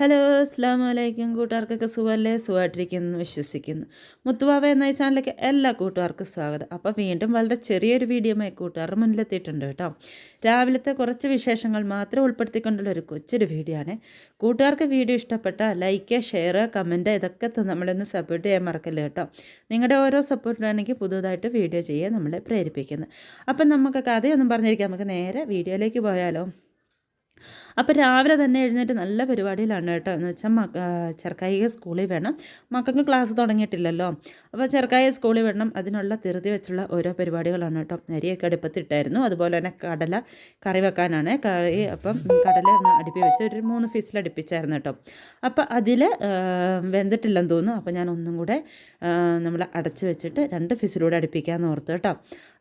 Hello അസ്സാം വലൈക്കും കൂട്ടുകാർക്കൊക്കെ സുഖമല്ലേ? സുഖമായിട്ടിരിക്കുന്നു വിശ്വസിക്കുന്നു. മുത്തുവാവ എന്ന ചാനലിലേക്ക് എല്ലാ കൂട്ടുകാർക്കും സ്വാഗതം. അപ്പോൾ വീണ്ടും വളരെ ചെറിയൊരു വീഡിയോമായി കൂട്ടുകാരുടെ മുന്നിലെത്തിയിട്ടുണ്ട് കേട്ടോ. രാവിലത്തെ കുറച്ച് വിശേഷങ്ങൾ മാത്രം ഉൾപ്പെടുത്തിക്കൊണ്ടുള്ള ഒരു കൊച്ചൊരു വീഡിയോ ആണ്. കൂട്ടുകാർക്ക് വീഡിയോ ഇഷ്ടപ്പെട്ട ലൈക്ക് ഷെയർ കമന്റ് ഇതൊക്കെ നമ്മളൊന്ന് സപ്പോർട്ട് ചെയ്യാൻ മറക്കല്ലേ കേട്ടോ. നിങ്ങളുടെ ഓരോ സപ്പോർട്ടിനാണെങ്കിൽ പുതുതായിട്ട് വീഡിയോ ചെയ്യാൻ നമ്മളെ പ്രേരിപ്പിക്കുന്നത് അപ്പം നമുക്ക് കഥയൊന്നും പറഞ്ഞിരിക്കാം. നമുക്ക് നേരെ വീഡിയോയിലേക്ക് പോയാലോ? അപ്പോൾ രാവിലെ തന്നെ എഴുന്നേറ്റ് നല്ല പരിപാടിയിലാണ് കേട്ടോ. എന്ന് വെച്ചാൽ മക്ക ചെറുക്കായിക സ്കൂളിൽ വേണം. മക്കൾക്ക് ക്ലാസ് തുടങ്ങിയിട്ടില്ലല്ലോ. അപ്പോൾ ചെറുക്കായ സ്കൂളിൽ വേണം അതിനുള്ള തിരുതി വെച്ചുള്ള ഓരോ പരിപാടികളാണ് കേട്ടോ. അരിയൊക്കെ അടുപ്പത്തിട്ടായിരുന്നു. അതുപോലെ തന്നെ കടല കറി വെക്കാനാണ്. കറി അപ്പം കടല ഒന്ന് അടുപ്പി വെച്ച് ഒരു മൂന്ന് ഫീസിൽ അടുപ്പിച്ചായിരുന്നു കേട്ടോ. അപ്പോൾ അതിൽ വെന്തിട്ടില്ലെന്ന് തോന്നുന്നു. അപ്പോൾ ഞാൻ ഒന്നും കൂടെ നമ്മൾ അടച്ച് വെച്ചിട്ട് രണ്ട് ഫീസിലൂടെ അടുപ്പിക്കാമെന്ന് ഓർത്ത് കേട്ടോ.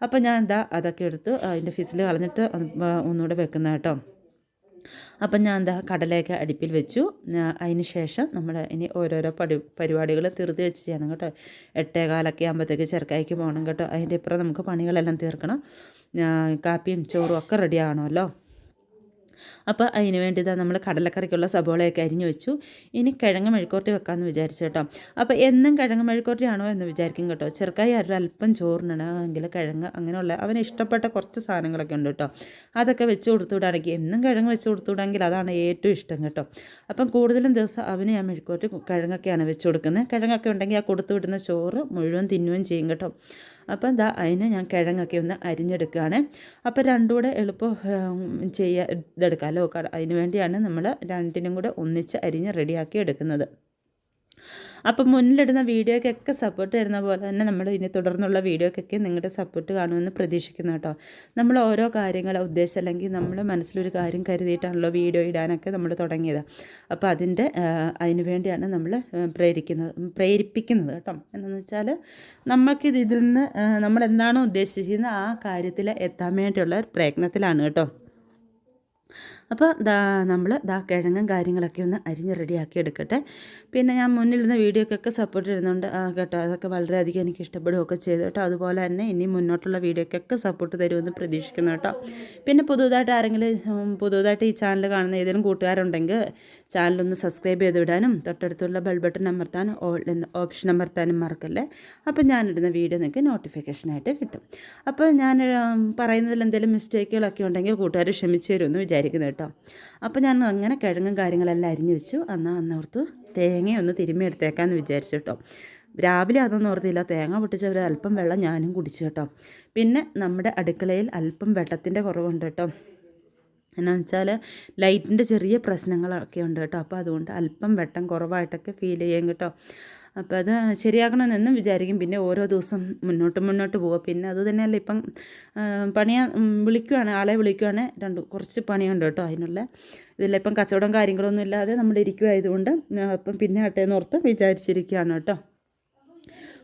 അപ്പോൾ ഞാൻ എന്താ അതൊക്കെ എടുത്ത് അതിന്റെ ഫീസിൽ കളഞ്ഞിട്ട് ഒന്നുകൂടെ വെക്കുന്ന കേട്ടോ. അപ്പം ഞാൻ എന്താ കടലയൊക്കെ അടുപ്പിൽ വെച്ചു. അതിന് ശേഷം നമ്മൾ ഇനി ഓരോരോ പടി പരിപാടികൾ തീർത്ത് വെച്ച് ചെയ്യണം കേട്ടോ. എട്ടേകാലൊക്കെ ആകുമ്പോഴത്തേക്ക് ചെറുക്കായിക്ക് പോകണം കേട്ടോ. അതിന്റെ ഇപ്പുറം നമുക്ക് പണികളെല്ലാം തീർക്കണം. കാപ്പിയും ചോറും ഒക്കെ റെഡി ആകണമല്ലോ അപ്പോൾ അതിന് വേണ്ടി ഇതാ നമ്മൾ കടലക്കറിക്കുള്ള സബോളയൊക്കെ അരിഞ്ഞു വെച്ചു. ഇനി കിഴങ്ങ് മെഴുക്കോട്ടി വെക്കാമെന്ന് വിചാരിച്ചു കേട്ടോ. അപ്പോൾ എന്നും കിഴങ്ങ് മെഴുക്കോട്ടിയാണോ എന്ന് വിചാരിക്കും കേട്ടോ. ചെറുക്കായി ഒരു അല്പം ചോറിനാണെങ്കിൽ കിഴങ്ങ് അങ്ങനെയുള്ള അവന് ഇഷ്ടപ്പെട്ട കുറച്ച് സാധനങ്ങളൊക്കെ ഉണ്ട് കേട്ടോ. അതൊക്കെ വെച്ച് കൊടുത്തുവിടാണെങ്കിൽ എന്നും കിഴങ്ങ് വെച്ച് കൊടുത്തുവിടാമെങ്കിൽ അതാണ് ഏറ്റവും ഇഷ്ടം കേട്ടോ. അപ്പം കൂടുതലും ദിവസം അവന് ഞാൻ മെഴുക്കോട്ടി കിഴങ്ങൊക്കെയാണ് വെച്ച് കൊടുക്കുന്നത്. കിഴങ്ങൊക്കെ ഉണ്ടെങ്കിൽ ആ കൊടുത്തു വിടുന്ന ചോറ് മുഴുവൻ തിന്നുകയും ചെയ്യും കേട്ടോ. അപ്പോൾ എന്താ അതിന് ഞാൻ കിഴങ്ങൊക്കെ ഒന്ന് അരിഞ്ഞെടുക്കുകയാണ്. അപ്പോൾ രണ്ടും കൂടെ എളുപ്പം ചെയ്യാ ഇതെടുക്കാമല്ലോ അതിന് വേണ്ടിയാണ് നമ്മൾ രണ്ടിനും കൂടെ ഒന്നിച്ച് അരിഞ്ഞ് റെഡിയാക്കി എടുക്കുന്നത്. അപ്പം മുന്നിലിടുന്ന വീഡിയോക്കൊക്കെ സപ്പോർട്ട് തരുന്ന പോലെ തന്നെ നമ്മൾ ഇനി തുടർന്നുള്ള വീഡിയോക്കൊക്കെ നിങ്ങളുടെ സപ്പോർട്ട് കാണുമെന്ന് പ്രതീക്ഷിക്കുന്നു കേട്ടോ. നമ്മൾ ഓരോ കാര്യങ്ങൾ ഉദ്ദേശം അല്ലെങ്കിൽ നമ്മുടെ മനസ്സിലൊരു കാര്യം കരുതിയിട്ടാണല്ലോ വീഡിയോ ഇടാനൊക്കെ നമ്മൾ തുടങ്ങിയത്. അപ്പോൾ അതിന്റെ അതിന് വേണ്ടിയാണ് നമ്മൾ പ്രേരിക്കുന്നത് പ്രേരിപ്പിക്കുന്നത് കേട്ടോ. എന്താണെന്ന് വെച്ചാൽ നമുക്കിത് ഇതിൽ നിന്ന് നമ്മൾ എന്താണോ ഉദ്ദേശിച്ചിരുന്നത് ആ കാര്യത്തിൽ എത്താൻ വേണ്ടിയുള്ള പ്രയത്നത്തിലാണ് കേട്ടോ. അപ്പോൾ ദാ നമ്മൾ ദാ കിഴങ്ങും കാര്യങ്ങളൊക്കെ ഒന്ന് അരിഞ്ഞ് റെഡിയാക്കി എടുക്കട്ടെ. പിന്നെ ഞാൻ മുന്നിലിരുന്ന വീഡിയോക്കൊക്കെ സപ്പോർട്ട് ചെയ്യുന്നുണ്ട് കേട്ടോ അതൊക്കെ വളരെയധികം എനിക്ക് ഇഷ്ടപ്പെടുകയൊക്കെ ചെയ്തു കേട്ടോ. അതുപോലെ തന്നെ ഇനി മുന്നോട്ടുള്ള വീഡിയോക്കൊക്കെ സപ്പോർട്ട് തരുമെന്ന് പ്രതീക്ഷിക്കുന്നു കേട്ടോ. പിന്നെ പുതുതായിട്ട് ആരെങ്കിലും പുതുതായിട്ട് ഈ ചാനൽ കാണുന്ന ഏതെങ്കിലും കൂട്ടുകാരുണ്ടെങ്കിൽ ചാനലൊന്ന് സബ്സ്ക്രൈബ് ചെയ്ത് വിടാനും തൊട്ടടുത്തുള്ള ബെൽ ബട്ടൺ അമർത്താനും ഓപ്ഷൻ അമർത്താനും മറക്കല്ലേ. അപ്പോൾ ഞാനിടുന്ന വീഡിയോ നിങ്ങൾക്ക് നോട്ടിഫിക്കേഷനായിട്ട് കിട്ടും. അപ്പോൾ ഞാൻ പറയുന്നതിൽ എന്തെങ്കിലും മിസ്റ്റേക്കുകളൊക്കെ ഉണ്ടെങ്കിൽ കൂട്ടുകാർ ക്ഷമിച്ചു തരുമെന്ന് വിചാരിക്കുന്നു കേട്ടോ. അപ്പോൾ ഞാൻ അങ്ങനെ കിഴങ്ങും കാര്യങ്ങളെല്ലാം അരിഞ്ഞു വെച്ചു. എന്നാൽ അന്നോർത്ത് തേങ്ങയൊന്ന് തിരുമ്മി എടുത്തേക്കാമെന്ന് വിചാരിച്ചു കേട്ടോ. രാവിലെ അതൊന്നും ഓർത്തില്ല. തേങ്ങ പൊട്ടിച്ച ഒരു അല്പം വെള്ളം ഞാനും കുടിച്ചു കേട്ടോ. പിന്നെ നമ്മുടെ അടുക്കളയിൽ അല്പം വെട്ടത്തിന്റെ കുറവുണ്ട് കേട്ടോ. എന്നാന്ന് വെച്ചാൽ ലൈറ്റിന്റെ ചെറിയ പ്രശ്നങ്ങളൊക്കെ ഉണ്ട് കേട്ടോ. അപ്പോൾ അതുകൊണ്ട് അല്പം വെട്ടം കുറവായിട്ടൊക്കെ ഫീൽ ചെയ്യും കേട്ടോ. അപ്പോൾ അത് ശരിയാക്കണമെന്നും വിചാരിക്കും. പിന്നെ ഓരോ ദിവസം മുന്നോട്ട് മുന്നോട്ട് പോവുക. പിന്നെ അത് തന്നെയല്ല ഇപ്പം പണിയാ വിളിക്കുവാണ് ആളെ വിളിക്കുവാണ്. രണ്ട് കുറച്ച് പണിയുണ്ട് കേട്ടോ അതിനുള്ള. ഇതിലിപ്പം കച്ചവടം കാര്യങ്ങളൊന്നും ഇല്ലാതെ നമ്മൾ ഇരിക്കുമായതുകൊണ്ട് അപ്പം പിന്നെ ആട്ടെ ഓർത്ത് വിചാരിച്ചിരിക്കുകയാണ് കേട്ടോ.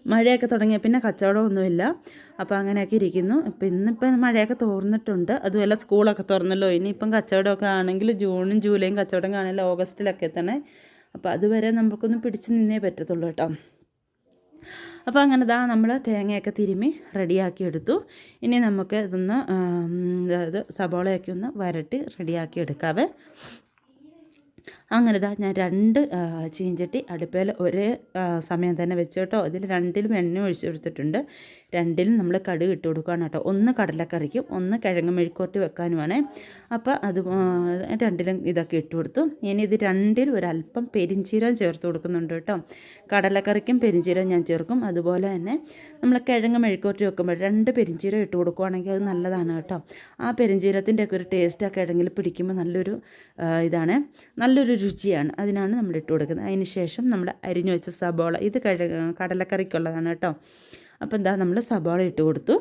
മഴയൊക്കെ തുടങ്ങിയ പിന്നെ കച്ചവടമൊന്നുമില്ല. അപ്പോൾ അങ്ങനെയൊക്കെ ഇരിക്കുന്നു. ഇപ്പം ഇന്നിപ്പം മഴയൊക്കെ തോർന്നിട്ടുണ്ട്. അതുമല്ല സ്കൂളൊക്കെ തുറന്നല്ലോ. ഇനിയിപ്പം കച്ചവടമൊക്കെ ആണെങ്കിൽ ജൂണും ജൂലൈയും കച്ചവടം കാണില്ല ഓഗസ്റ്റിലൊക്കെ തന്നെ അപ്പോൾ അതുവരെ നമുക്കൊന്ന് പിടിച്ച് നിന്നേ പറ്റത്തുള്ളൂ കേട്ടോ. അപ്പോൾ അങ്ങനെ ദാ നമ്മൾ തേങ്ങയൊക്കെ തിരുമ്മി റെഡിയാക്കി എടുത്തു. ഇനി നമുക്ക് ഇതൊന്ന് അതായത് സബോളയൊക്കെ ഒന്ന് വരട്ടി റെഡിയാക്കി എടുക്കാവേ. അങ്ങനെ ഞാൻ രണ്ട് ചീഞ്ചട്ടി അടുപ്പയിൽ ഒരേ സമയം തന്നെ വെച്ചു കേട്ടോ. അതിൽ രണ്ടിലും എണ്ണ ഒഴിച്ചെടുത്തിട്ടുണ്ട് രണ്ടിലും നമ്മൾ കടുക് ഇട്ട് കൊടുക്കുകയാണ് കേട്ടോ. ഒന്ന് കടലക്കറിക്കും ഒന്ന് കിഴങ്ങ് മെഴുക്കോട്ട് വെക്കാനുമാണ്. അപ്പോൾ അത് രണ്ടിലും ഇതൊക്കെ ഇട്ട് കൊടുത്തു. ഇനി ഇത് രണ്ടിലും ഒരല്പം പെരിഞ്ചീരം ചേർത്ത് കൊടുക്കുന്നുണ്ട് കേട്ടോ. കടലക്കറിക്കും പെരിഞ്ചീരം ഞാൻ ചേർക്കും. അതുപോലെ തന്നെ നമ്മൾ കിഴങ്ങ് മെഴുക്കോട്ട് വെക്കുമ്പോൾ രണ്ട് പെരിഞ്ചീരം ഇട്ട് കൊടുക്കുകയാണെങ്കിൽ അത് നല്ലതാണ് കേട്ടോ. ആ പെരിഞ്ചീരത്തിന്റെ ഒക്കെ ഒരു ടേസ്റ്റ് ആ കിഴങ്ങിൽ പിടിക്കുമ്പോൾ നല്ലൊരു ഇതാണ്. നല്ലൊരു രുചിയാണ് അതിനാണ് നമ്മൾ ഇട്ട് കൊടുക്കുന്നത്. അതിന് ശേഷം നമ്മൾ അരിഞ്ഞു വെച്ച സബോള ഇത് കടലക്കറിക്കുള്ളതാണ് കേട്ടോ. അപ്പോൾ എന്താ നമ്മൾ സബോള ഇട്ട് കൊടുത്തു.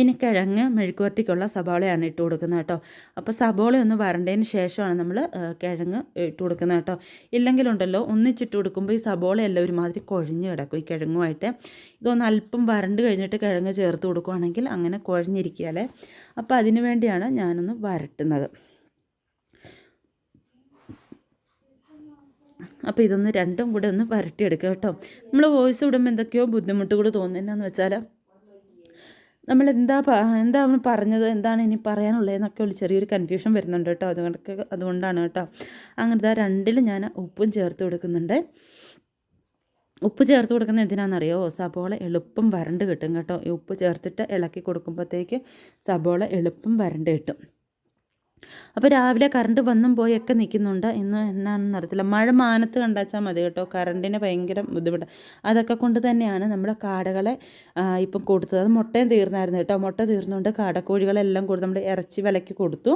ഇനി കിഴങ്ങ് മെഴുക്കുവരട്ടിക്കുള്ള സബോളയാണ് ഇട്ട് കൊടുക്കുന്നത് കേട്ടോ. അപ്പോൾ സബോള ഒന്ന് വരണ്ടതിന് ശേഷമാണ് നമ്മൾ കിഴങ്ങ് ഇട്ട് കൊടുക്കുന്നത് കേട്ടോ. ഇല്ലെങ്കിലുണ്ടല്ലോ ഒന്നിച്ചിട്ട് കൊടുക്കുമ്പോൾ ഈ സബോള എല്ലാം ഒരുമാതിരി കുഴഞ്ഞ് കിടക്കും ഈ കിഴങ്ങുമായിട്ട്. ഇതൊന്ന് അല്പം വരണ്ട് കഴിഞ്ഞിട്ട് കിഴങ്ങ് ചേർത്ത് കൊടുക്കുകയാണെങ്കിൽ അങ്ങനെ കുഴഞ്ഞിരിക്കുകയല്ലേ? അപ്പോൾ അതിനു വേണ്ടിയാണ് ഞാനൊന്ന് വരട്ടുന്നത്. അപ്പോൾ ഇതൊന്ന് രണ്ടും കൂടെ ഒന്ന് വരട്ടിയെടുക്കുക കേട്ടോ. നമ്മൾ വോയിസ് വിടുമ്പോൾ എന്തൊക്കെയോ ബുദ്ധിമുട്ടുകൾ തോന്നുന്നതെന്ന് വെച്ചാൽ നമ്മൾ എന്താ എന്താ പറഞ്ഞത്? എന്താണ് ഇനി പറയാനുള്ളതെന്നൊക്കെ ഒരു ചെറിയൊരു കൺഫ്യൂഷൻ വരുന്നുണ്ട് കേട്ടോ. അതുകൊണ്ട് അതുകൊണ്ടാണ് കേട്ടോ. അങ്ങനത്തെ രണ്ടിൽ ഞാൻ ഉപ്പും ചേർത്ത് കൊടുക്കുന്നുണ്ട്. ഉപ്പ് ചേർത്ത് കൊടുക്കുന്നത് എന്തിനാണെന്നറിയോ? സബോള എളുപ്പം വരണ്ട് കിട്ടും കേട്ടോ. ഈ ഉപ്പ് ചേർത്തിട്ട് ഇളക്കി കൊടുക്കുമ്പോഴത്തേക്ക് സബോള എളുപ്പം വരണ്ട് കിട്ടും. അപ്പോൾ രാവിലെ കറണ്ട് വന്നും പോയൊക്കെ നിൽക്കുന്നുണ്ട് ഇന്ന് എന്നാണെന്ന് അറിയത്തില്ല. മഴ മാനത്ത് കണ്ടാച്ചാൽ മതി കേട്ടോ. കറണ്ടിന് ഭയങ്കര ബുദ്ധിമുട്ട്. അതൊക്കെ കൊണ്ട് തന്നെയാണ് നമ്മൾ കാടകളെ ഇപ്പം കൊടുത്തത്. അത് മുട്ടയും തീർന്നായിരുന്നു കേട്ടോ. മുട്ട തീർന്നുകൊണ്ട് കാടക്കോഴികളെല്ലാം കൊടുത്ത് നമ്മൾ ഇറച്ചി വിലയ്ക്ക് കൊടുത്തു.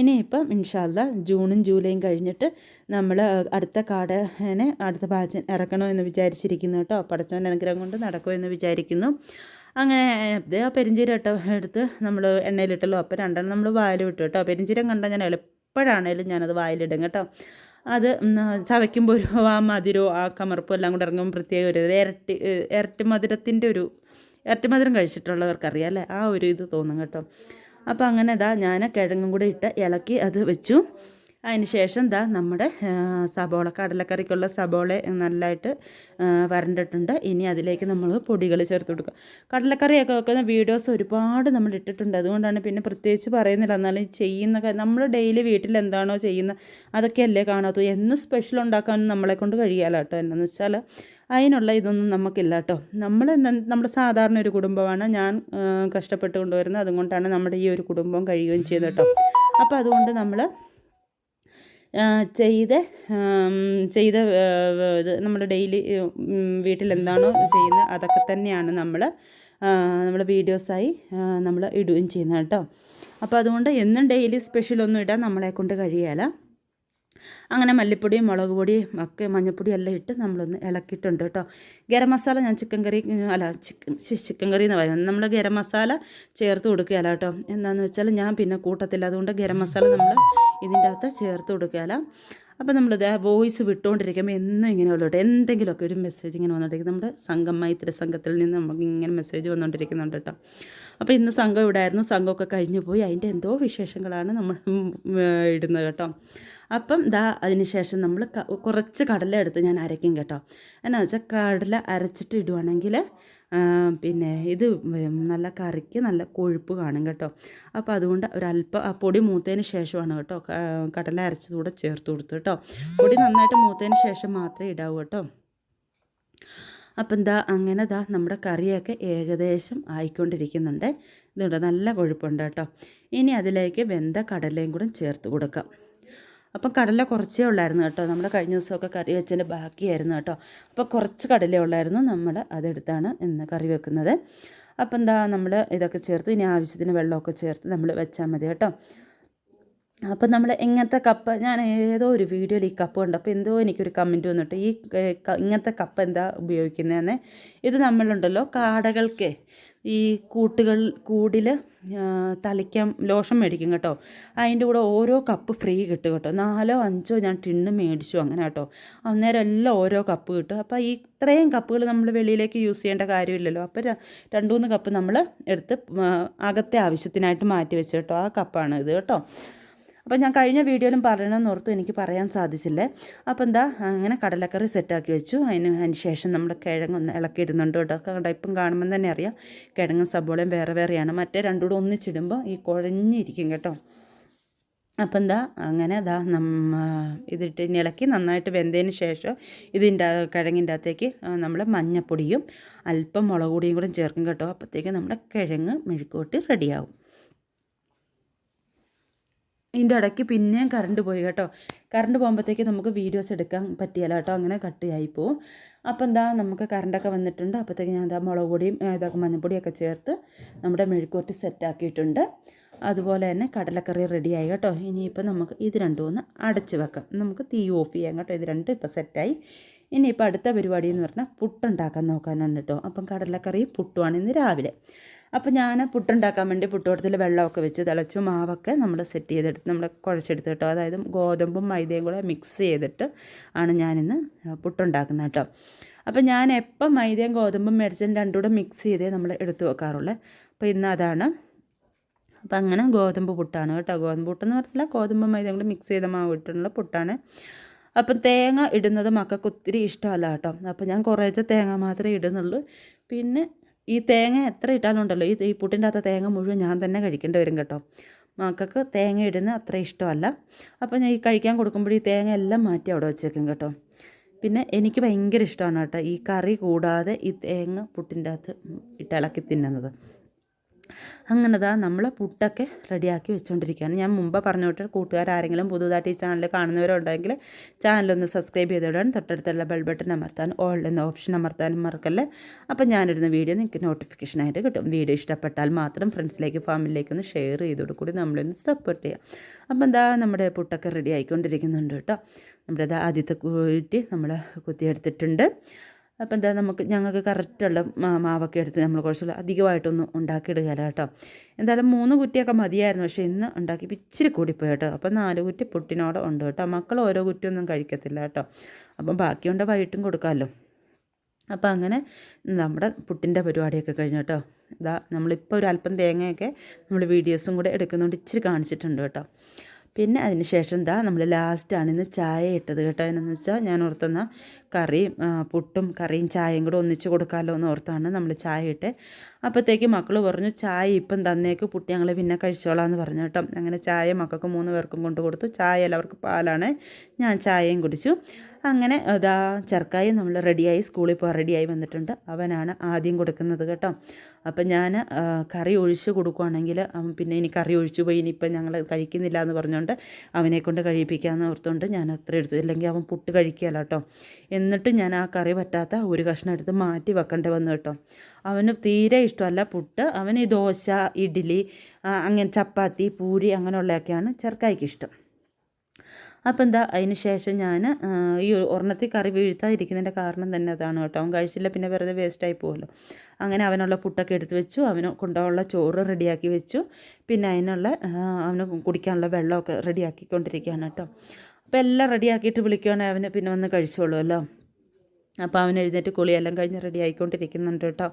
ഇനിയിപ്പം ഇൻഷാല്ല ജൂണും ജൂലൈയും കഴിഞ്ഞിട്ട് നമ്മൾ അടുത്ത കാടനെ അടുത്ത ബാച്ച് ഇറക്കണമെന്ന് വിചാരിച്ചിരിക്കുന്നു കേട്ടോ. പടച്ചവൻ അനുഗ്രഹം കൊണ്ട് നടക്കുമെന്ന് വിചാരിക്കുന്നു. അങ്ങനെ ഇത് ആ പെരിഞ്ചീരം ഇട്ടോ എടുത്ത് നമ്മൾ എണ്ണയിലിട്ടല്ലോ. അപ്പോൾ രണ്ടെണ്ണം നമ്മൾ വായിൽ വിട്ടു കേട്ടോ. പെരിഞ്ചീരം കണ്ടാൽ ഞാൻ എപ്പോഴാണേലും ഞാനത് വായിലിടും കേട്ടോ. അത് ചവയ്ക്കുമ്പോൾ ഒരു ആ മധുരവും ആ കമർപ്പും എല്ലാം കൂടെ ഇറങ്ങുമ്പോൾ പ്രത്യേക ഒരു ഇരട്ടി ഇരട്ടി മധുരത്തിന്റെ ഒരു ഇരട്ടി മധുരം കഴിച്ചിട്ടുള്ളവർക്കറിയാം അല്ലേ? ആ ഒരു ഇത് തോന്നും കേട്ടോ. അപ്പോൾ അങ്ങനെ ഇതാ ഞാൻ കിഴങ്ങും കൂടെ ഇട്ട് ഇളക്കി അത് വെച്ചു. അതിന് ശേഷം ദാ നമ്മുടെ സബോള കടലക്കറിക്കുള്ള സബോള നല്ലതായിട്ട് വരണ്ടിട്ടുണ്ട്. ഇനി അതിലേക്ക് നമ്മൾ പൊടികൾ ചേർത്ത് കൊടുക്കുക. കടലക്കറിയൊക്കെ വെക്കുന്ന വീഡിയോസ് ഒരുപാട് നമ്മൾ ഇട്ടിട്ടുണ്ട്. അതുകൊണ്ടാണ് പിന്നെ പ്രത്യേകിച്ച് പറയുന്നില്ല. എന്നാലും ചെയ്യുന്ന നമ്മൾ ഡെയിലി വീട്ടിൽ എന്താണോ ചെയ്യുന്ന അതൊക്കെയല്ലേ കാണാത്തത്. എന്നും സ്പെഷ്യൽ ഉണ്ടാക്കാനും നമ്മളെ കൊണ്ട് കഴിയാലോ കേട്ടോ എന്നാന്ന് വെച്ചാൽ അതിനുള്ള ഇതൊന്നും നമുക്കില്ല കേട്ടോ നമ്മൾ നമ്മുടെ സാധാരണ ഒരു കുടുംബമാണ്. ഞാൻ കഷ്ടപ്പെട്ട് കൊണ്ടുവരുന്നത്. അതുകൊണ്ടാണ് നമ്മുടെ ഈ ഒരു കുടുംബം കഴിയുകയും ചെയ്യുന്നത് കേട്ടോ അപ്പോൾ അതുകൊണ്ട് നമ്മൾ ചെയ്ത് ചെയ്ത ഇത് നമ്മൾ ഡെയിലി വീട്ടിൽ എന്താണോ ചെയ്യുന്നത് അതൊക്കെ തന്നെയാണ് നമ്മൾ നമ്മൾ വീഡിയോസായി നമ്മൾ ഇടുകയും ചെയ്യുന്നത് കേട്ടോ. അപ്പോൾ അതുകൊണ്ട് എന്നും ഡെയിലി സ്പെഷ്യലൊന്നും ഇടാൻ നമ്മളെ കൊണ്ട് കഴിയുകയില്ല അങ്ങനെ മല്ലിപ്പൊടിയും മുളക് പൊടിയും ഒക്കെ മഞ്ഞൾപ്പൊടിയും എല്ലാം ഇട്ട് നമ്മളൊന്ന് ഇളക്കിയിട്ടുണ്ട് കേട്ടോ. ഗരം മസാല ഞാൻ ചിക്കൻ കറി അല്ല ചിക്കൻ ചിക്കൻ കറി എന്ന് പറയുന്നത്. നമ്മൾ ഗരം മസാല ചേർത്ത് കൊടുക്കുകയല്ല കേട്ടോ. എന്താണെന്ന് വെച്ചാൽ ഞാൻ പിന്നെ കൂട്ടത്തില്ല. അതുകൊണ്ട് ഗരം മസാല നമ്മൾ ഇതിന്റെ അകത്ത് ചേർത്ത് കൊടുക്കുകയല്ല. അപ്പോൾ നമ്മളിത് വോയിസ് വിട്ടുകൊണ്ടിരിക്കുമ്പോൾ എന്നും ഇങ്ങനെ ഉള്ളൂ കേട്ടോ. എന്തെങ്കിലുമൊക്കെ ഒരു മെസ്സേജ് ഇങ്ങനെ വന്നുകൊണ്ടിരിക്കും നമ്മുടെ സംഘം മൈത്രി സംഘത്തിൽ നിന്ന് നമുക്ക് ഇങ്ങനെ മെസ്സേജ് വന്നുകൊണ്ടിരിക്കുന്നുണ്ട് കേട്ടോ. അപ്പോൾ ഇന്ന് സംഘം ഇവിടായിരുന്നു സംഘമൊക്കെ കഴിഞ്ഞു പോയി. അതിന്റെ എന്തോ വിശേഷങ്ങളാണ് നമ്മൾ ഇടുന്നത് കേട്ടോ. അപ്പം ദാ അതിനുശേഷം നമ്മൾ കുറച്ച് കടല എടുത്ത് ഞാൻ അരയ്ക്കും കേട്ടോ. എന്നാ വെച്ചാൽ കടല അരച്ചിട്ട് ഇടുവാണെങ്കിൽ പിന്നെ ഇത് നല്ല കറിക്ക് നല്ല കൊഴുപ്പ് കാണും കേട്ടോ. അപ്പോൾ അതുകൊണ്ട് ഒരല്പം ആ പൊടി മൂത്തതിന് ശേഷമാണ് കേട്ടോ കടല അരച്ചതുകൂടെ ചേർത്ത് കൊടുത്തു കേട്ടോ. പൊടി നന്നായിട്ട് മൂത്തതിന് ശേഷം മാത്രമേ ഇടാവൂ കേട്ടോ. അപ്പം എന്താ അങ്ങനെ ദാ നമ്മുടെ കറിയൊക്കെ ഏകദേശം ആയിക്കൊണ്ടിരിക്കുന്നുണ്ട്. ഇതുണ്ട് നല്ല കൊഴുപ്പുണ്ട് കേട്ടോ. ഇനി അതിലേക്ക് വെന്ത കടലയും കൂടെ ചേർത്ത് കൊടുക്കാം. അപ്പം കടല കുറച്ചേ ഉള്ളായിരുന്നു കേട്ടോ. നമ്മുടെ കഴിഞ്ഞ ദിവസമൊക്കെ കറി വെച്ചതിന്റെ ബാക്കിയായിരുന്നു കേട്ടോ. അപ്പോൾ കുറച്ച് കടലേ ഉള്ളായിരുന്നു. നമ്മൾ അതെടുത്താണ് ഇന്ന് കറി വെക്കുന്നത്. അപ്പം എന്താ നമ്മൾ ഇതൊക്കെ ചേർത്ത് ഇനി ആവശ്യത്തിന് വെള്ളമൊക്കെ ചേർത്ത് നമ്മൾ വെച്ചാൽ മതി കേട്ടോ. അപ്പം നമ്മൾ എങ്ങനത്തെ കപ്പ് ഞാൻ ഏതോ ഒരു വീഡിയോയിൽ ഈ കപ്പ് കണ്ടു. അപ്പോൾ എന്തോ എനിക്കൊരു കമന്റ് വന്നിട്ട് ഈ ഇങ്ങനത്തെ കപ്പ് എന്താ ഉപയോഗിക്കുന്നതെന്ന്. ഇത് നമ്മളുണ്ടല്ലോ കാടകൾക്ക് ഈ കൂട്ടുകൾ കൂടിൽ തളിക്കാൻ ലോഷൻ മേടിക്കും കേട്ടോ. അതിന്റെ കൂടെ ഓരോ കപ്പ് ഫ്രീ കിട്ടും കേട്ടോ. നാലോ അഞ്ചോ ഞാൻ ടിണ്ണ് മേടിച്ചു അങ്ങനെ കേട്ടോ. അന്നേരം എല്ലാം ഓരോ കപ്പ് കിട്ടും. അപ്പോൾ ഈ ഇത്രയും കപ്പുകൾ നമ്മൾ വെളിയിലേക്ക് യൂസ് ചെയ്യേണ്ട കാര്യമില്ലല്ലോ. അപ്പോൾ രണ്ട് മൂന്ന് കപ്പ് നമ്മൾ എടുത്ത് അകത്തെ ആവശ്യത്തിനായിട്ട് മാറ്റി വെച്ചു കേട്ടോ. ആ കപ്പാണ് ഇത് കേട്ടോ. അപ്പോൾ ഞാൻ കഴിഞ്ഞ വീഡിയോയിലും പറയണമെന്ന് ഓർത്ത് എനിക്ക് പറയാൻ സാധിച്ചില്ലേ. അപ്പോൾ എന്താ അങ്ങനെ കടലക്കറി സെറ്റാക്കി വെച്ചു. അതിന് അതിന് ശേഷം നമ്മൾ കിഴങ്ങൊന്ന് ഇളക്കിയിടുന്നുണ്ട് കേട്ടോ. കണ്ടോ ഇപ്പം കാണുമ്പം തന്നെ അറിയാം. കിഴങ്ങും സബോളയും വേറെ വേറെയാണ്. മറ്റേ രണ്ടും കൂടെ ഒന്നിച്ചിടുമ്പോൾ ഈ കുഴഞ്ഞിരിക്കും കേട്ടോ. അപ്പം എന്താ അങ്ങനെ അതാ നമ്മ ഇതിട്ട് ഇളക്കി നന്നായിട്ട് വെന്തതിന് ശേഷം ഇതിന്റെ കിഴങ്ങിന്റെ അകത്തേക്ക് നമ്മൾ മഞ്ഞപ്പൊടിയും അല്പം മുളക് പൊടിയും കൂടെ ചേർക്കും കേട്ടോ. അപ്പോഴത്തേക്ക് നമ്മുടെ കിഴങ്ങ് മെഴുക്കോട്ട് റെഡിയാവും. ഇതിന്റെ ഇടയ്ക്ക് പിന്നെയും കറണ്ട് പോയി കേട്ടോ. കറണ്ട് പോകുമ്പോഴത്തേക്ക് നമുക്ക് വീഡിയോസ് എടുക്കാൻ പറ്റിയല്ല കേട്ടോ. അങ്ങനെ കട്ടിയായി പോവും. അപ്പോൾ എന്താ നമുക്ക് കറണ്ടൊക്കെ വന്നിട്ടുണ്ട്. അപ്പോഴത്തേക്ക് ഞാൻ എന്താ മുളക് പൊടിയും ഇതൊക്കെ മഞ്ഞൾപ്പൊടിയൊക്കെ ചേർത്ത് നമ്മുടെ മെഴുക്കുവരട്ടി സെറ്റാക്കിയിട്ടുണ്ട് അതുപോലെ തന്നെ കടലക്കറി റെഡിയായി കേട്ടോ. ഇനിയിപ്പോൾ നമുക്ക് ഇത് രണ്ടും ഒന്ന് അടച്ച് വെക്കാം. നമുക്ക് തീ ഓഫ് ചെയ്യാം കേട്ടോ. ഇത് രണ്ടും ഇപ്പോൾ സെറ്റായി ഇനിയിപ്പോൾ അടുത്ത പരിപാടി എന്ന് പറഞ്ഞാൽ പുട്ടുണ്ടാക്കാൻ നോക്കാനാണ് കേട്ടോ. അപ്പം കടലക്കറിയും പുട്ടുമാണ് ഇന്ന് രാവിലെ. അപ്പോൾ ഞാൻ പുട്ടുണ്ടാക്കാൻ വേണ്ടി പുട്ടുകൂടത്തിൽ വെള്ളമൊക്കെ വെച്ച് തിളച്ചു മാവൊക്കെ നമ്മൾ സെറ്റ് ചെയ്തെടുത്ത് നമ്മൾ കുഴച്ചെടുത്ത് കേട്ടോ. അതായത് ഗോതമ്പും മൈദയും കൂടെ മിക്സ് ചെയ്തിട്ട് ആണ് ഞാനിന്ന് പുട്ടുണ്ടാക്കുന്നത് കേട്ടോ. അപ്പോൾ ഞാൻ എപ്പം മൈദയും ഗോതമ്പും മേടിച്ചും രണ്ടും കൂടെ മിക്സ് ചെയ്തേ നമ്മൾ എടുത്തു വെക്കാറുള്ളത് അപ്പോൾ ഇന്ന് അതാണ്. അപ്പോൾ അങ്ങനെ ഗോതമ്പ് പുട്ടാണ് കേട്ടോ. ഗോതമ്പ് പുട്ടെന്ന് പറഞ്ഞില്ല ഗോതമ്പും മൈദയും കൂടെ മിക്സ് ചെയ്ത മാവ് ഇട്ടുള്ള പുട്ടാണ്. അപ്പം തേങ്ങ ഇടുന്നത് മക്കൾക്ക് ഒത്തിരി ഇഷ്ടമല്ല കേട്ടോ. അപ്പം ഞാൻ കുറേശ്ശെ തേങ്ങ മാത്രമേ ഇടുന്നുള്ളൂ. പിന്നെ ഈ തേങ്ങ എത്ര ഇട്ടാലും ഉണ്ടല്ലോ ഈ ഈ പുട്ടിന്റെ അകത്ത് തേങ്ങ മുഴുവൻ ഞാൻ തന്നെ കഴിക്കേണ്ടി വരും കേട്ടോ. മക്കൾക്ക് തേങ്ങ ഇടുന്ന അത്ര ഇഷ്ടമല്ല. അപ്പോൾ ഞാൻ ഈ കഴിക്കാൻ കൊടുക്കുമ്പോൾ ഈ തേങ്ങ എല്ലാം മാറ്റി അവിടെ വെച്ചേക്കും കേട്ടോ. പിന്നെ എനിക്ക് ഭയങ്കര ഇഷ്ടമാണ് കേട്ടോ ഈ കറി കൂടാതെ ഈ തേങ്ങ പുട്ടിന്റെ അകത്ത് ഇട്ട് ഇളക്കി തിന്നുന്നത്. അങ്ങനെ ദാ നമ്മൾ പുട്ടൊക്കെ റെഡിയാക്കി വെച്ചുകൊണ്ടിരിക്കുകയാണ് ഞാൻ മുമ്പ് പറഞ്ഞു വിട്ട് കൂട്ടുകാരാരെങ്കിലും പുതുതായിട്ട് ഈ ചാനൽ കാണുന്നവരുണ്ടെങ്കിൽ ചാനലൊന്ന് സബ്സ്ക്രൈബ് ചെയ്തിടാൻ തൊട്ടടുത്തുള്ള ബെൽ ബട്ടൺ അമർത്താൻ ഓൾ എന്ന ഓപ്ഷൻ അമർത്താനും മറക്കല്ലേ? അപ്പോൾ ഞാനിടുന്ന വീഡിയോ നിങ്ങൾക്ക് നോട്ടിഫിക്കേഷനായിട്ട് കിട്ടും. വീഡിയോ ഇഷ്ടപ്പെട്ടാൽ മാത്രം ഫ്രണ്ട്സിലേക്ക് ഫാമിലിയിലേക്ക് ഒന്ന് ഷെയർ ചെയ്തോട് കൂടി നമ്മളൊന്ന് സപ്പോർട്ട് ചെയ്യാം. അപ്പം എന്താ നമ്മുടെ പുട്ടൊക്കെ റെഡി ആയിക്കൊണ്ടിരിക്കുന്നുണ്ട് കേട്ടോ. നമ്മുടെ ആദ്യത്തെ കൂട്ടി നമ്മൾ കുത്തിയെടുത്തിട്ടുണ്ട് അപ്പോൾ എന്താ നമുക്ക് ഞങ്ങൾക്ക് കറക്റ്റുള്ള മാവൊക്കെ എടുത്ത് നമ്മൾ കുറച്ചുകൂടെ അധികമായിട്ടൊന്നും ഉണ്ടാക്കിയിടുകയില്ല കേട്ടോ. എന്തായാലും മൂന്ന് കുറ്റിയൊക്കെ മതിയായിരുന്നു. പക്ഷേ ഇന്ന് ഉണ്ടാക്കി ഇച്ചിരി കൂടിപ്പോയി കേട്ടോ. അപ്പോൾ നാല് കുറ്റി പുട്ടിനോടെ ഉണ്ട് കേട്ടോ. മക്കൾ ഓരോ കുറ്റിയൊന്നും കഴിക്കത്തില്ല കേട്ടോ. അപ്പം ബാക്കിയുണ്ട് വൈകിട്ടും കൊടുക്കാമല്ലോ. അപ്പോൾ അങ്ങനെ നമ്മുടെ പുട്ടിന്റെ പരിപാടിയൊക്കെ കഴിഞ്ഞു കേട്ടോ. ഇതാ നമ്മളിപ്പോൾ ഒരു അല്പം തേങ്ങയൊക്കെ നമ്മൾ വീഡിയോസും കൂടെ എടുക്കുന്നതുകൊണ്ട് ഇച്ചിരി കാണിച്ചിട്ടുണ്ട് കേട്ടോ. പിന്നെ അതിന് ശേഷം എന്താ നമ്മൾ ലാസ്റ്റാണ് ഇന്ന് ചായ ഇട്ടത് കേട്ടോ. എന്നു വെച്ചാൽ ഞാൻ ഓർത്തുന്ന കറിയും പുട്ടും കറിയും ചായയും കൂടെ ഒന്നിച്ച് കൊടുക്കാമല്ലോ എന്ന് ഓർത്താണ് നമ്മൾ ചായ ഇട്ട്. അപ്പോഴത്തേക്ക് മക്കൾ പറഞ്ഞു ചായ ഇപ്പം തന്നേക്ക് പുട്ടി ഞങ്ങൾ പിന്നെ കഴിച്ചോളാം എന്ന് പറഞ്ഞു കേട്ടോ. അങ്ങനെ ചായ മക്കൾക്ക് മൂന്ന് പേർക്കും കൊണ്ട് കൊടുത്തു. ചായ എല്ലാവർക്കും പാലാണ്. ഞാൻ ചായയും കുടിച്ചു. അങ്ങനെ അതാ ചെറുക്കായി നമ്മൾ റെഡിയായി സ്കൂളിൽ പോകാൻ റെഡിയായി വന്നിട്ടുണ്ട്. അവനാണ് ആദ്യം കൊടുക്കുന്നത് കേട്ടോ. അപ്പം ഞാൻ കറി ഒഴിച്ച് കൊടുക്കുകയാണെങ്കിൽ പിന്നെ ഇനി കറി ഒഴിച്ചു പോയി ഇനിയിപ്പം ഞങ്ങൾ കഴിക്കുന്നില്ല എന്ന് പറഞ്ഞുകൊണ്ട് അവനെ കൊണ്ട് കഴിപ്പിക്കാമെന്ന് ഓർത്തുകൊണ്ട് ഞാൻ അത്ര എടുത്തു. ഇല്ലെങ്കിൽ അവൻ പുട്ട് കഴിക്കുകയല്ല കേട്ടോ. എന്നിട്ട് ഞാൻ ആ കറി പറ്റാത്ത ഒരു കഷ്ണം എടുത്ത് മാറ്റി വെക്കേണ്ടി വന്നു കേട്ടോ. അവന് തീരെ ഇഷ്ടമല്ല. പുട്ട് അവന് ദോശ ഇഡ്ഡലി അങ്ങനെ ചപ്പാത്തി പൂരി അങ്ങനെയുള്ളതൊക്കെയാണ് ചെറുക്കായ്ക്ക് ഇഷ്ടം. അപ്പോൾ എന്താ അതിന് ശേഷം ഞാൻ ഈ ഒരെണ്ണത്തിൽ കറി വീഴ്ത്താതിരിക്കുന്നതിന്റെ കാരണം തന്നെ അതാണ് കേട്ടോ. അവൻ കഴിച്ചില്ല പിന്നെ വെറുതെ വേസ്റ്റായി പോകുമല്ലോ അങ്ങനെ അവനുള്ള പുട്ടൊക്കെ എടുത്ത് വെച്ചു അവന് കൊണ്ടുപോകാനുള്ള ചോറ് റെഡിയാക്കി വെച്ചു. പിന്നെ അതിനുള്ള അവന് കുടിക്കാനുള്ള വെള്ളമൊക്കെ റെഡിയാക്കിക്കൊണ്ടിരിക്കുകയാണ് കേട്ടോ. അപ്പോൾ എല്ലാം റെഡിയാക്കിയിട്ട് വിളിക്കുകയാണെങ്കിൽ അവന് പിന്നെ വന്ന് കഴിച്ചോളുമല്ലോ. അപ്പോൾ അവൻ എഴുന്നേറ്റ് കുളിയെല്ലാം കഴിഞ്ഞ് റെഡി ആയിക്കൊണ്ടിരിക്കുന്നുണ്ട് കേട്ടോ.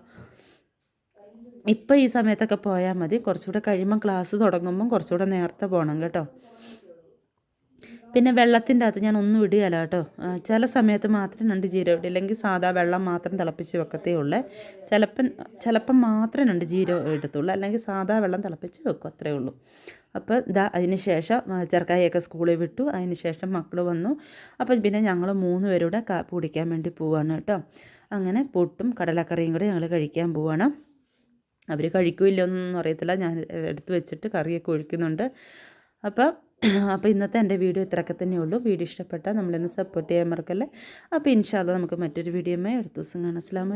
ഇപ്പം ഈ സമയത്തൊക്കെ പോയാൽ മതി. കുറച്ചുകൂടെ കഴിയുമ്പം ക്ലാസ് തുടങ്ങുമ്പം കുറച്ചുകൂടെ നേരത്തെ പോകണം കേട്ടോ. പിന്നെ വെള്ളത്തിന്റെ അകത്ത് ഞാൻ ഒന്നും ഇടുകയല്ല കേട്ടോ. ചില സമയത്ത് മാത്രം രണ്ട് ജീരകം ഇടും. ഇല്ലെങ്കിൽ സാധാ വെള്ളം മാത്രം തിളപ്പിച്ച് വെക്കത്തേ ഉള്ളേ. ചിലപ്പം ചിലപ്പം മാത്രമേ രണ്ട് ജീരകം എടുത്തുള്ളൂ അല്ലെങ്കിൽ സാധാ വെള്ളം തിളപ്പിച്ച് വെക്കും അത്രേ ഉള്ളൂ. അപ്പോൾ ഇതാ അതിന് ശേഷം ചെറുക്കായൊക്കെ സ്കൂളിൽ വിട്ടു. അതിന് ശേഷം മക്കൾ വന്നു. അപ്പം പിന്നെ ഞങ്ങൾ മൂന്ന് പേരൂടെ കാപ്പി വേണ്ടി പോവാണ് കേട്ടോ. അങ്ങനെ പൊട്ടും കടലക്കറിയും കൂടി ഞങ്ങൾ കഴിക്കാൻ പോവാണ്. അവർ കഴിക്കില്ലെന്നൊന്നും അറിയത്തില്ല. ഞാൻ എടുത്തു വെച്ചിട്ട് കറിയൊക്കെ ഒഴിക്കുന്നുണ്ട്. അപ്പോൾ അപ്പോൾ ഇന്നത്തെ എന്റെ വീഡിയോ ഇത്രയൊക്കെ തന്നെയുള്ളൂ വീഡിയോ ഇഷ്ടപ്പെട്ടാൽ നമ്മളൊന്ന് സപ്പോർട്ട് ചെയ്യാൻ മറക്കല്ലേ? അപ്പോൾ ഇൻഷാല്ല നമുക്ക് മറ്റൊരു വീഡിയോയുമായി അടുത്ത ദിവസം കാണാം. അസ്സാം